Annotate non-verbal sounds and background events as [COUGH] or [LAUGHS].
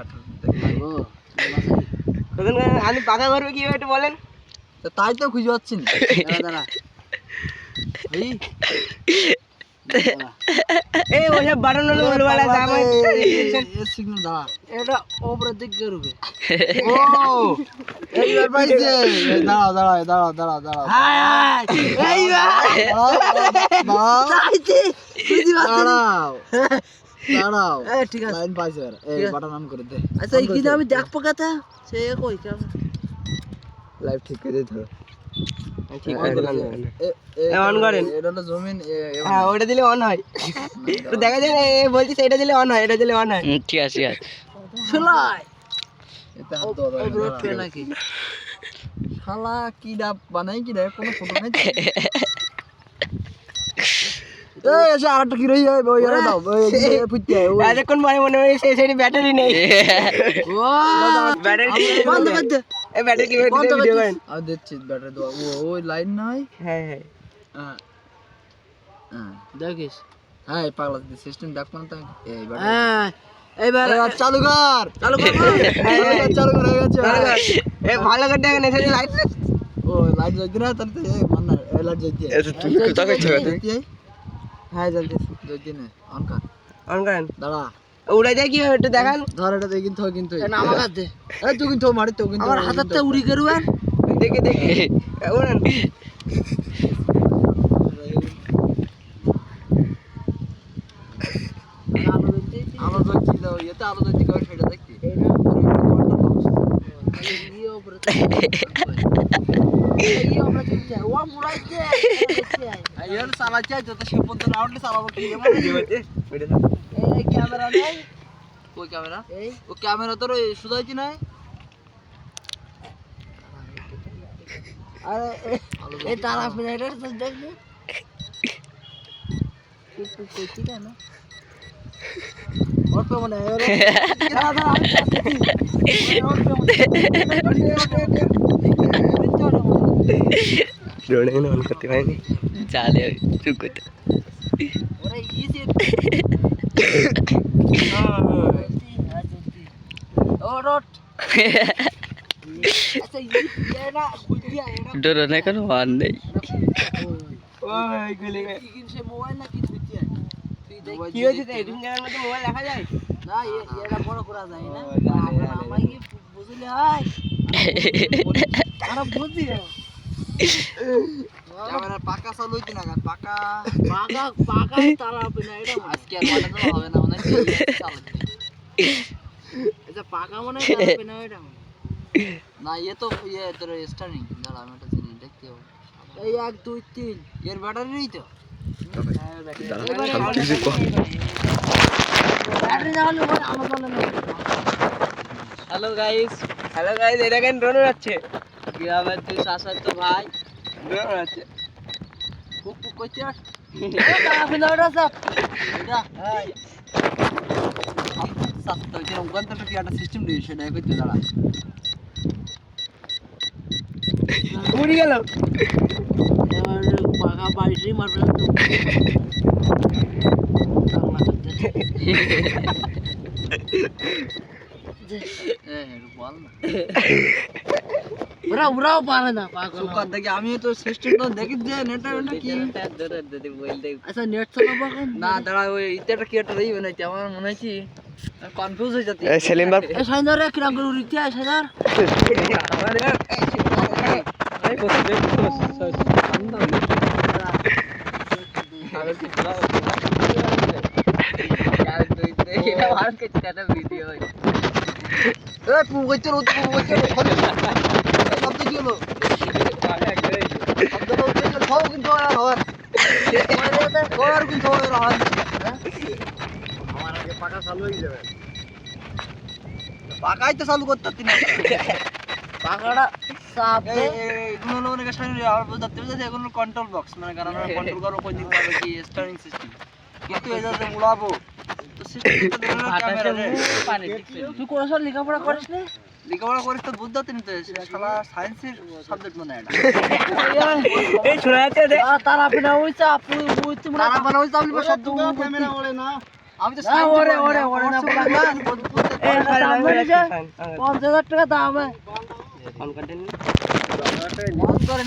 আছে। আমি পাকা করব কি একটু বলেন। তাই তো খুঁজে পাচ্ছি না। দাঁড়া এই। সিগন্যাল এটা ওপরের দিকে রুবে ও এইবার পাইছে। দাঁড়াও দাঁড়াও দাঁড়াও দাঁড়াও দাঁড়াও। এই দাঁড়াও, দাঁড়াও দাঁড়াও। দাঁড়াও ঠিক আছে। লাইন পাইছে। এই বাটন অন করে দে। আচ্ছা কি আমি দেখব কথা? সে কই কেমন লাইভ ঠিক করে ধরো ঠিক করেন। এটা জমিন এ- এ- হ্যাঁ ওটা দিলে অন হয়। তো দেখা যায় না, এ বলছি এটা দিলে অন হয় এটা দিলে অন হয়। ঠিক আছে ঠিক আছে। শোলাই। নাকি? শালা কি ডাব বানাই কি রে? কোনো ফটো নাই তো? এই [LAUGHS] এসে আরেকটা কি রই ওই আরে দাও ওই এতক্ষণ পরে মনে হয় সেই সাইডে ব্যাটারি নেই। ব্যাটারি বন্ধ কর দে। এই ব্যাটারি কি ভিডিও করছিস? করেন আমি দেখছি ব্যাটারি দেওয়া। ও ওই লাইন নাই? হ্যাঁ হ্যাঁ। হ্যাঁ। হ্যাঁ দেখিস। হ্যাঁ পাগলা সিস্টেম দেখব না তো এই ব্যাটারি। হ্যাঁ এবার এবার চালু কর। চালু কর। চালু কর হয়ে গেছে এ ভালো করে দেখেন এসে লাইট ও লাইট জ্বলছে না তাহলে মান্না লাইট জ্বলছে। তুমি কোথা কইছো জ্বলছে হ্যাঁ জলদি জ্বলছে না অন কর। অন করেন। দাঁড়া। উড়ে যায় কি একটু দেখান। ধর এটা দেখি তো কিন্তু আমার হাতে এই তুই কিন্তু মারি তো কিন্তু আমার হাতে উড়ি করবেন দেখে দেখে। উড়েন। আলো জ্বলছে দাও এতে আলো জ্বলছে কবে সেটা দেখি এর ক্যামেরা তোর ওই না আরে এই তারা ফিনাইটার তো দেখবি একটু করছি কেন অল্প মনে হয় দাঁড়া, আমি করতেছি। অল্প মনে ড্রোনে অন করতে পারিনি চালে চুপ করতে ওরে ইজি ও রট আচ্ছা ই এরা কুইয়া এরা ড্রোনে কোনো অন নেই কি মোবাইল না কি হয়েছে এডিটিং এর মধ্যে মোবাইল দেখা যায় না এটা বড় করা যায় না আমায় কি বুঝলি হয় আরে বুঝি ক্যামেরা পাকা চালু হইতে না পাকা পাকা পাকা তারা পিনা এটা আজকে আর মাঠে যাওয়া হবে না মনে এটা পাকা মনে হয় তারা এটা না ইয়ে তো ইয়ে তোর স্টার্নিং দাঁড়া আমি একটা জিনিস দেখতে হবে। এই এক দুই তিন এর ব্যাটারি তো হ্যালো গাইস হ্যালো গাইস এটা কেন ড্রোন যাচ্ছে গ্রামের দুই শাসার তো ভাই সাতটা হইতে ওখান থেকে একটা সিস্টেম দিই সেটা করতে দাঁড়া উড়ি গেল। এবার মারবে বল না। [LAUGHS] ওরা ওরাও পারে না পাগল সুকার দেখি আমি তো সিস্টেম তো দেখি যে নেটে নেটে কি আচ্ছা নেট চালাবো না দাঁড়া ওই ইতেটা কি একটা রইবে না আমার মনে হয় কি কনফিউজ হয়ে যাচ্ছে এই সেলিম বার এই সাইন্দারে কিরাম করে উড়িতে আয় সাইন্দার এ পু কইতে রো পু কইতে রো শব্দ কি হলো শব্দ হচ্ছে যে খাও কিন্তু আর হয় কন্ট্রোল বক্স মানে কন্ট্রোল করব কোন দিক সিস্টেম কিন্তু এই তো রে তুই কোন লেখাপড়া করিস না? লেখাপড়া করিস তো বুঝতে পারতি না শালা সায়েন্সের সাবজেক্ট মনে হয় এই শোনা দে তারা পিনা ওই চাপ ওই তারা বানাও চাবলি বা শব্দ ক্যামেরা ওরে না। আমি তো না ওরে ওরে ওরে না। বলা এই টাকা দাম ফোন করে